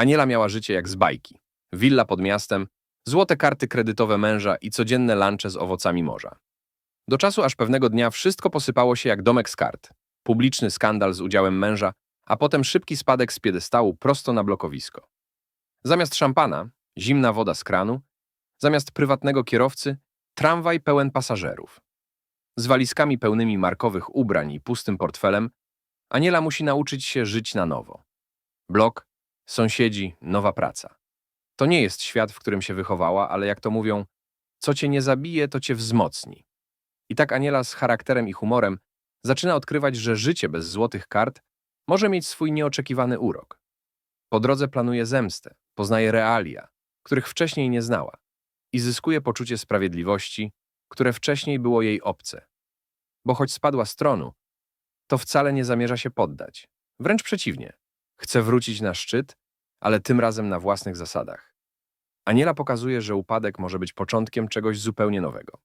Aniela miała życie jak z bajki. Willa pod miastem, złote karty kredytowe męża i codzienne lunche z owocami morza. Do czasu aż pewnego dnia wszystko posypało się jak domek z kart. Publiczny skandal z udziałem męża, a potem szybki spadek z piedestału prosto na blokowisko. Zamiast szampana, zimna woda z kranu, zamiast prywatnego kierowcy, tramwaj pełen pasażerów. Z walizkami pełnymi markowych ubrań i pustym portfelem, Aniela musi nauczyć się żyć na nowo. Blok, sąsiedzi, nowa praca. To nie jest świat, w którym się wychowała, ale jak to mówią, co cię nie zabije, to cię wzmocni. I tak Aniela z charakterem i humorem zaczyna odkrywać, że życie bez złotych kart może mieć swój nieoczekiwany urok. Po drodze planuje zemstę, poznaje realia, których wcześniej nie znała i zyskuje poczucie sprawiedliwości, które wcześniej było jej obce. Bo choć spadła z tronu, to wcale nie zamierza się poddać. Wręcz przeciwnie. Chce wrócić na szczyt, ale tym razem na własnych zasadach. Aniela pokazuje, że upadek może być początkiem czegoś zupełnie nowego.